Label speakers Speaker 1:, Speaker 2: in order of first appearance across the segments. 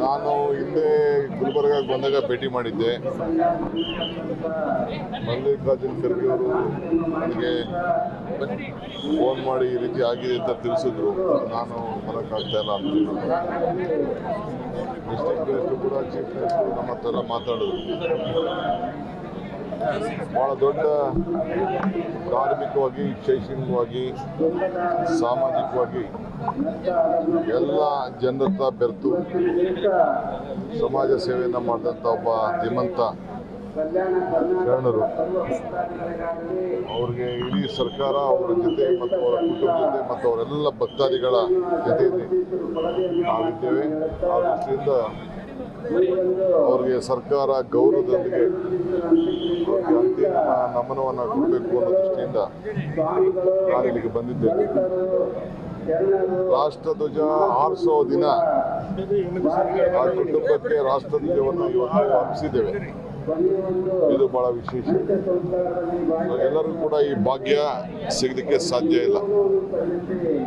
Speaker 1: ನಾನು ಹಿಂದೆ ಗುಲ್ಬರ್ಗಾಗೆ ಬಂದಾಗ ಭೇಟಿ ಮಾಡಿದ್ದೆ. ಮಲ್ಲಿಕಾರ್ಜುನ್ ಖರ್ಗೆ ಅವರು ನನಗೆ ಫೋನ್ ಮಾಡಿ ಈ ರೀತಿ ಆಗಿದೆ ಅಂತ ತಿಳಿಸಿದ್ರು. ನಾನು ಬರೋಕ್ಕಾಗ್ತಾ ಇಲ್ಲ ಅಂತ ಡಿಸ್ಟಿಕ್ ಕೂಡ ಚೀಫ್ ಮಿನಿಸ್ಟರ್ ನಮ್ಮ ಹತ್ರ ಮಾತಾಡಿದ್ರು. ಬಹಳ ದೊಡ್ಡ ಧಾರ್ಮಿಕವಾಗಿ, ಶೈಕ್ಷಣಿಕವಾಗಿ, ಸಾಮಾಜಿಕವಾಗಿ ಎಲ್ಲ ಜನರತ್ರ ಬೆರೆತು ಸಮಾಜ ಸೇವೆಯನ್ನು ಮಾಡಿದಂಥ ಒಬ್ಬ ಧೀಮಂತ ಶರಣರು. ಅವ್ರಿಗೆ ಇಡೀ ಸರ್ಕಾರ ಅವರ ಜೊತೆ ಮತ್ತು ಅವರ ಕುಟುಂಬ ಜೊತೆ ಮತ್ತು ಅವರೆಲ್ಲ ಭಕ್ತಾದಿಗಳ ಜೊತೆಯಲ್ಲಿ ನಾವಿದ್ದೇವೆ. ಆ ದೃಷ್ಟಿಯಿಂದ ಅವ್ರಿಗೆ ಸರ್ಕಾರ ಗೌರವದೊಂದಿಗೆ ಅವ್ರಿಗೆ ಅಂತಿಮ ನಮನವನ್ನು ಕೊಡಬೇಕು ಅನ್ನೋ ದೃಷ್ಟಿಯಿಂದ ನಾನು ಇಲ್ಲಿಗೆ ಬಂದಿದ್ದೇನೆ ರಾಷ್ಟ್ರಧ್ವಜ ಆರಿಸೋ ದಿನ ಆ ಕುಟುಂಬಕ್ಕೆ ರಾಷ್ಟ್ರಧ್ವಜವನ್ನು ಇವತ್ತು ಅರ್ಪಿಸಿದ್ದೇವೆ ಇದು ಬಹಳ ವಿಶೇಷ. ಎಲ್ಲರಿಗೂ ಕೂಡ ಈ ಭಾಗ್ಯ ಸಿಗಲಿಕ್ಕೆ ಸಾಧ್ಯ ಇಲ್ಲ.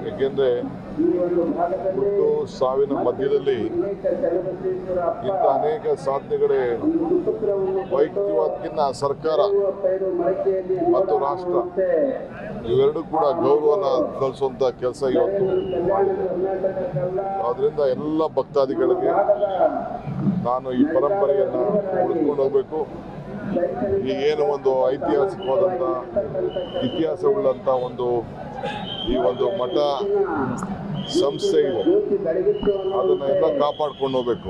Speaker 1: ಏಕೆಂದ್ರೆ ಹುಟ್ಟು ಸಾವಿನ ಮಧ್ಯದಲ್ಲಿ ಇಂಥ ಅನೇಕ ಸಾಧನೆಗಳೇ ವೈಯಕ್ತಿಕವಾದಕ್ಕಿಂತ ಸರ್ಕಾರ ಮತ್ತು ರಾಷ್ಟ್ರ. ಇವೆರಡೂ ಕೂಡ ಗೌರವನ ಕಲಿಸುವಂತ ಕೆಲಸ ಇವತ್ತು. ಆದ್ರಿಂದ ಎಲ್ಲ ಭಕ್ತಾದಿಗಳಿಗೆ ನಾನು ಈ ಪರಂಪರೆಯನ್ನು ಉಳಿಸ್ಕೊಂಡು ಹೋಗ್ಬೇಕು. ಈ ಏನು ಒಂದು ಐತಿಹಾಸಿಕವಾದಂಥ ಇತಿಹಾಸವುಳ್ಳಂಥ ಒಂದು ಈ ಒಂದು ಮಠ ಸಂಸ್ಥೆ ಇದೆ. ಅದನ್ನ ಎಲ್ಲ ಕಾಪಾಡ್ಕೊಂಡು ಹೋಗ್ಬೇಕು.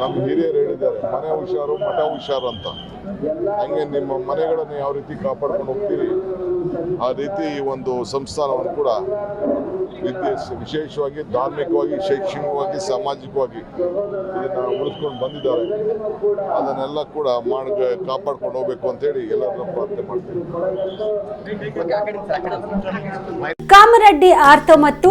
Speaker 1: ನಮ್ಮ ಹಿರಿಯರು ಹೇಳಿದ್ದಾರೆ, ಮನೆ ಹುಷಾರು, ಮಠ ಹುಷಾರು ಅಂತ. ಹಂಗೆ ನಿಮ್ಮ ಮನೆಗಳನ್ನು ಯಾವ ರೀತಿ ಕಾಪಾಡ್ಕೊಂಡು ಹೋಗ್ತೀರಿ? ಆ ರೀತಿ ಈ ಒಂದು ಸಂಸ್ಥಾನವನ್ನು ಕೂಡ ವಿದ್ಯೆ ವಿಶೇಷವಾಗಿ ಧಾರ್ಮಿಕವಾಗಿ, ಶೈಕ್ಷಣಿಕವಾಗಿ, ಸಾಮಾಜಿಕವಾಗಿ ಇದನ್ನ ಉಳಿಸ್ಕೊಂಡು ಬಂದಿದ್ದಾರೆ. ಅದನ್ನೆಲ್ಲ ಕೂಡ ಮಾಡ ಕಾಪಾಡ್ಕೊಂಡು ಹೋಗ್ಬೇಕು ಅಂತೇಳಿ ಎಲ್ಲರನ್ನ ಪ್ರಾರ್ಥನೆ ಮಾಡ್ತೀನಿ.
Speaker 2: ಕಾಮರೆಡ್ಡಿ ಆರ್ತೋ ಮತ್ತು